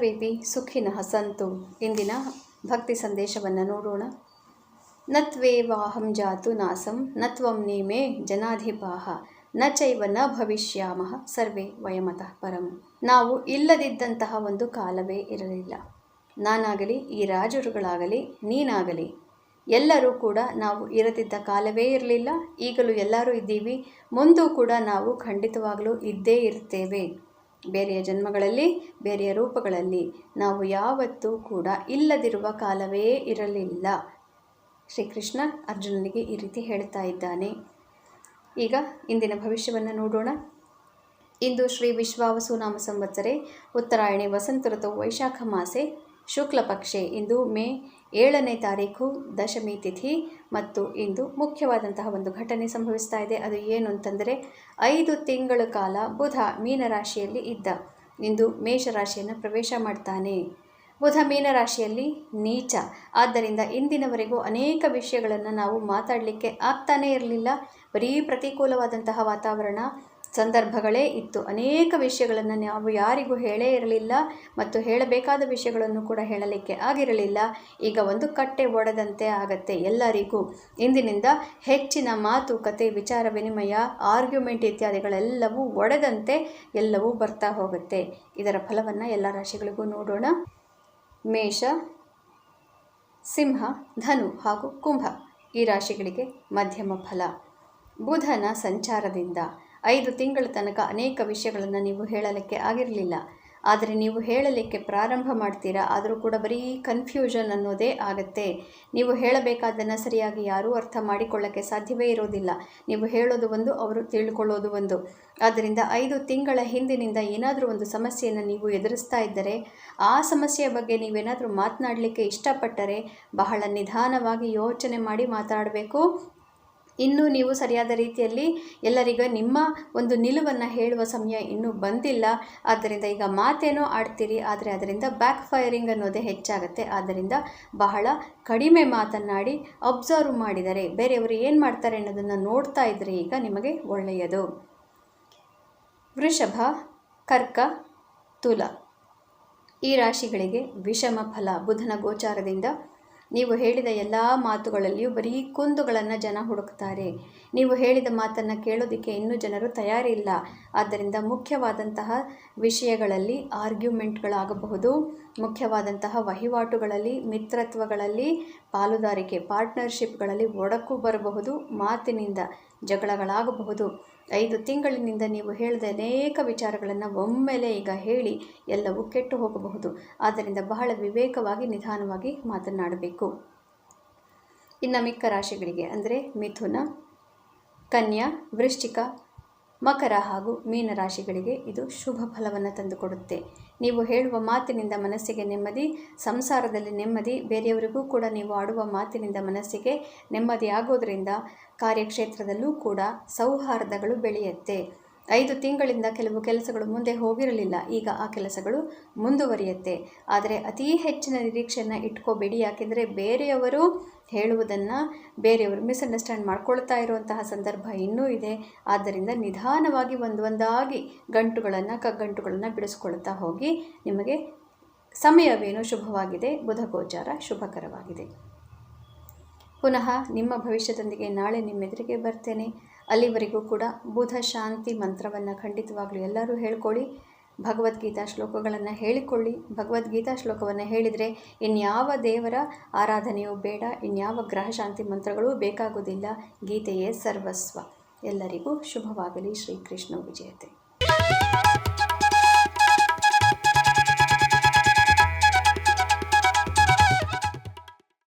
ಸರ್ವೇಪಿ ಸುಖಿನ ಸಂತು ಇಂದಿನ ಭಕ್ತಿ ಸಂದೇಶವನ್ನು ನೋಡೋಣ. ನತ್ವೇವಾಹಂ ಜಾತು ನಾಸಂ, ನತ್ವಂ ನೇಮೇ ಜನಾಧಿಪಾಹ, ನ ಚೈವ ನ ಭವಿಷ್ಯಾಮಃ, ಸರ್ವೇ ವಯಮತಃ ಪರಂ. ನಾವು ಇಲ್ಲದಿದ್ದಂತಹ ಒಂದು ಕಾಲವೇ ಇರಲಿಲ್ಲ. ನಾನಾಗಲಿ, ಈ ರಾಜರುಗಳಾಗಲಿ, ನೀನಾಗಲಿ, ಎಲ್ಲರೂ ಕೂಡ ನಾವು ಇರದಿದ್ದ ಕಾಲವೇ ಇರಲಿಲ್ಲ. ಈಗಲೂ ಎಲ್ಲರೂ ಇದ್ದೀವಿ. ಮುಂದೂ ಕೂಡ ನಾವು ಖಂಡಿತವಾಗಲೂ ಇದ್ದೇ ಇರ್ತೇವೆ. ಬೇರೆಯ ಜನ್ಮಗಳಲ್ಲಿ, ಬೇರೆಯ ರೂಪಗಳಲ್ಲಿ ನಾವು ಯಾವತ್ತೂ ಕೂಡ ಇಲ್ಲದಿರುವ ಕಾಲವೇ ಇರಲಿಲ್ಲ. ಶ್ರೀಕೃಷ್ಣ ಅರ್ಜುನನಿಗೆ ಈ ರೀತಿ ಹೇಳ್ತಾ ಇದ್ದಾನೆ. ಈಗ ಇಂದಿನ ಭವಿಷ್ಯವನ್ನು ನೋಡೋಣ. ಇಂದು ಶ್ರೀ ವಿಶ್ವಾವಸು ನಾಮ ಸಂವತ್ಸರೆ, ಉತ್ತರಾಯಣೆ ವಸಂತ ಋತು ವೈಶಾಖ ಮಾಸೆ, ಶುಕ್ಲ ಪಕ್ಷೆ ಇಂದು ಮೇ ಏಳನೇ ತಾರೀಕು ದಶಮಿ ತಿಥಿ ಮತ್ತು ಇಂದು ಮುಖ್ಯವಾದಂತಹ ಒಂದು ಘಟನೆ ಸಂಭವಿಸ್ತಾ ಇದೆ. ಅದು ಏನು ಅಂತಂದರೆ, ಐದು ತಿಂಗಳ ಕಾಲ ಬುಧ ಮೀನರಾಶಿಯಲ್ಲಿ ಇದ್ದ. ಇಂದು ಮೇಷರಾಶಿಯನ್ನು ಪ್ರವೇಶ ಮಾಡ್ತಾನೆ. ಬುಧ ಮೀನರಾಶಿಯಲ್ಲಿ ನೀಚ. ಆದ್ದರಿಂದ ಇಂದಿನವರೆಗೂ ಅನೇಕ ವಿಷಯಗಳನ್ನು ನಾವು ಮಾತಾಡಲಿಕ್ಕೆ ಆಗ್ತಾನೇ ಇರಲಿಲ್ಲ. ಬರೀ ಪ್ರತಿಕೂಲವಾದಂತಹ ವಾತಾವರಣ ಸಂದರ್ಭಗಳೇ ಇತ್ತು. ಅನೇಕ ವಿಷಯಗಳನ್ನು ನಾವು ಯಾರಿಗೂ ಹೇಳೇ ಇರಲಿಲ್ಲ ಮತ್ತು ಹೇಳಬೇಕಾದ ವಿಷಯಗಳನ್ನು ಕೂಡ ಹೇಳಲಿಕ್ಕೆ ಆಗಿರಲಿಲ್ಲ. ಈಗ ಒಂದು ಕಟ್ಟೆ ಒಡೆದಂತೆ ಆಗತ್ತೆ ಎಲ್ಲರಿಗೂ. ಇಂದಿನಿಂದ ಹೆಚ್ಚಿನ ಮಾತುಕತೆ ವಿಚಾರ, ವಿನಿಮಯ, ಆರ್ಗ್ಯುಮೆಂಟ್ ಇತ್ಯಾದಿಗಳೆಲ್ಲವೂ ಒಡೆದಂತೆ ಎಲ್ಲವೂ ಬರ್ತಾ ಹೋಗುತ್ತೆ. ಇದರ ಫಲವನ್ನು ಎಲ್ಲ ರಾಶಿಗಳಿಗೂ ನೋಡೋಣ. ಮೇಷ, ಸಿಂಹ, ಧನು ಹಾಗೂ ಕುಂಭ ಈ ರಾಶಿಗಳಿಗೆ ಮಧ್ಯಮ ಫಲ. ಬುಧನ ಸಂಚಾರದಿಂದ. ಐದು ತಿಂಗಳ ತನಕ ಅನೇಕ ವಿಷಯಗಳನ್ನು ನೀವು ಹೇಳಲಿಕ್ಕೆ ಆಗಿರಲಿಲ್ಲ. ಆದರೆ ನೀವು ಹೇಳಲಿಕ್ಕೆ ಪ್ರಾರಂಭ ಮಾಡ್ತೀರಾ? ಆದರೂ ಕೂಡ ಬರೀ ಕನ್ಫ್ಯೂಷನ್ ಅನ್ನೋದೇ ಆಗುತ್ತೆ. ನೀವು ಹೇಳಬೇಕಾದ್ದನ್ನು ಸರಿಯಾಗಿ ಯಾರೂ ಅರ್ಥ ಮಾಡಿಕೊಳ್ಳೋಕ್ಕೆ ಸಾಧ್ಯವೇ ಇರೋದಿಲ್ಲ. ನೀವು ಹೇಳೋದು ಒಂದು, ಅವರು ತಿಳ್ಕೊಳ್ಳೋದು ಒಂದು. ಆದ್ದರಿಂದ ಐದು ತಿಂಗಳ ಹಿಂದಿನಿಂದ ಏನಾದರೂ ಒಂದು ಸಮಸ್ಯೆಯನ್ನು ನೀವು ಎದುರಿಸ್ತಾ ಇದ್ದರೆ, ಆ ಸಮಸ್ಯೆಯ ಬಗ್ಗೆ ನೀವೇನಾದರೂ ಮಾತನಾಡಲಿಕ್ಕೆ ಇಷ್ಟಪಟ್ಟರೆ, ಬಹಳ ನಿಧಾನವಾಗಿ ಯೋಚನೆ ಮಾಡಿ ಮಾತಾಡಬೇಕು. ಇನ್ನೂ ನೀವು ಸರಿಯಾದ ರೀತಿಯಲ್ಲಿ ಎಲ್ಲರಿಗೂ ನಿಮ್ಮ ಒಂದು ನಿಲುವನ್ನು ಹೇಳುವ ಸಮಯ ಇನ್ನೂ ಬಂದಿಲ್ಲ. ಆದ್ದರಿಂದ ಈಗ ಮಾತೇನೋ ಆಡ್ತೀರಿ, ಆದರೆ ಅದರಿಂದ ಬ್ಯಾಕ್ ಫೈರಿಂಗ್ ಅನ್ನೋದೇ ಹೆಚ್ಚಾಗುತ್ತೆ. ಆದ್ದರಿಂದ ಬಹಳ ಕಡಿಮೆ ಮಾತನ್ನಾಡಿ ಅಬ್ಸರ್ವ್ ಮಾಡಿದರೆ ಬೇರೆಯವರು ಏನು ಮಾಡ್ತಾರೆ ಅನ್ನೋದನ್ನು ನೋಡ್ತಾ ಇದ್ದರೆ ಈಗ ನಿಮಗೆ ಒಳ್ಳೆಯದು. ವೃಷಭ, ಕರ್ಕ, ತುಲ ಈ ರಾಶಿಗಳಿಗೆ ವಿಷಮ ಫಲ, ಬುಧನ ಗೋಚಾರದಿಂದ ನೀವು ಹೇಳಿದ ಎಲ್ಲ ಮಾತುಗಳಲ್ಲಿಯೂ ಬರೀ ಕುಂದುಗಳನ್ನು ಜನ ಹುಡುಕ್ತಾರೆ. ನೀವು ಹೇಳಿದ ಮಾತನ್ನು ಕೇಳೋದಕ್ಕೆ ಇನ್ನೂ ಜನರು ತಯಾರಿಲ್ಲ. ಆದ್ದರಿಂದ ಮುಖ್ಯವಾದಂತಹ ವಿಷಯಗಳಲ್ಲಿ ಆರ್ಗ್ಯುಮೆಂಟ್ಗಳಾಗಬಹುದು. ಮುಖ್ಯವಾದಂತಹ ವಹಿವಾಟುಗಳಲ್ಲಿ, ಮಿತ್ರತ್ವಗಳಲ್ಲಿ, ಪಾಲುದಾರಿಕೆ, ಪಾರ್ಟ್ನರ್ಶಿಪ್ಗಳಲ್ಲಿ ಒಡಕು ಬರಬಹುದು. ಮಾತಿನಿಂದ ಜಗಳಗಳಾಗಬಹುದು. ಐದು ತಿಂಗಳಿನಿಂದ ನೀವು ಹೇಳಿದ ಅನೇಕ ವಿಚಾರಗಳನ್ನು ಒಮ್ಮೆಲೆ ಈಗ ಹೇಳಿ ಎಲ್ಲವೂ ಕೆಟ್ಟು ಹೋಗಬಹುದು. ಆದ್ದರಿಂದ ಬಹಳ ವಿವೇಕವಾಗಿ, ನಿಧಾನವಾಗಿ ಮಾತನಾಡಬೇಕು. ಇನ್ನು ಮಿಕ್ಕ ರಾಶಿಗಳಿಗೆ, ಅಂದರೆ ಮಿಥುನ, ಕನ್ಯಾ, ವೃಶ್ಚಿಕ ಮಕರ ಹಾಗೂ ಮೀನ ರಾಶಿಗಳಿಗೆ ಇದು ಶುಭ ಫಲವನ್ನು ತಂದುಕೊಡುತ್ತೆ. ನೀವು ಹೇಳುವ ಮಾತಿನಿಂದ ಮನಸ್ಸಿಗೆ ನೆಮ್ಮದಿ, ಸಂಸಾರದಲ್ಲಿ ನೆಮ್ಮದಿ, ಬೇರೆಯವರಿಗೂ ಕೂಡ ನೀವು ಆಡುವ ಮಾತಿನಿಂದ ಮನಸ್ಸಿಗೆ ನೆಮ್ಮದಿ ಆಗೋದರಿಂದ ಕಾರ್ಯಕ್ಷೇತ್ರದಲ್ಲೂ ಕೂಡ ಸೌಹಾರ್ದಗಳು ಬೆಳೆಯುತ್ತೆ. ಐದು ತಿಂಗಳಿಂದ ಕೆಲವು ಕೆಲಸಗಳು ಮುಂದೆ ಹೋಗಿರಲಿಲ್ಲ. ಈಗ ಆ ಕೆಲಸಗಳು ಮುಂದುವರಿಯುತ್ತೆ. ಆದರೆ ಅತೀ ಹೆಚ್ಚಿನ ನಿರೀಕ್ಷೆಯನ್ನು ಇಟ್ಕೋಬೇಡಿ. ಯಾಕೆಂದರೆ ಬೇರೆಯವರು ಹೇಳುವುದನ್ನು ಬೇರೆಯವರು ಮಿಸ್ಅಂಡರ್ಸ್ಟ್ಯಾಂಡ್ ಮಾಡ್ಕೊಳ್ತಾ ಇರುವಂತಹ ಸಂದರ್ಭ ಇನ್ನೂ ಇದೆ. ಆದ್ದರಿಂದ ನಿಧಾನವಾಗಿ ಒಂದೊಂದಾಗಿ ಗಂಟುಗಳನ್ನು, ಕಗ್ಗಂಟುಗಳನ್ನು ಬಿಡಿಸ್ಕೊಳ್ತಾ ಹೋಗಿ ನಿಮಗೆ ಸಮಯವೇನು ಶುಭವಾಗಿದೆ? ಬುಧ ಗೋಚಾರ ಶುಭಕರವಾಗಿದೆ. ಪುನಃ ನಿಮ್ಮ ಭವಿಷ್ಯದೊಂದಿಗೆ ನಾಳೆ ನಿಮ್ಮೆದುರಿಗೆ ಬರ್ತೇನೆ. ಅಲ್ಲಿವರೆಗೂ ಕೂಡ ಬುಧ ಶಾಂತಿ ಮಂತ್ರವನ್ನು ಖಂಡಿತವಾಗಲೂ ಎಲ್ಲರೂ ಹೇಳ್ಕೊಳ್ಳಿ ಭಗವದ್ಗೀತಾ ಶ್ಲೋಕಗಳನ್ನು ಹೇಳಿಕೊಳ್ಳಿ. ಭಗವದ್ಗೀತಾ ಶ್ಲೋಕವನ್ನು ಹೇಳಿದರೆ ಇನ್ಯಾವ ದೇವರ ಆರಾಧನೆಯೂ ಬೇಡ, ಇನ್ಯಾವ ಗ್ರಹ ಶಾಂತಿ ಮಂತ್ರಗಳೂ ಬೇಕಾಗುವುದಿಲ್ಲ ಗೀತೆಯೇ ಸರ್ವಸ್ವ. ಎಲ್ಲರಿಗೂ ಶುಭವಾಗಲಿ. ಶ್ರೀಕೃಷ್ಣ ವಿಜಯತೆ.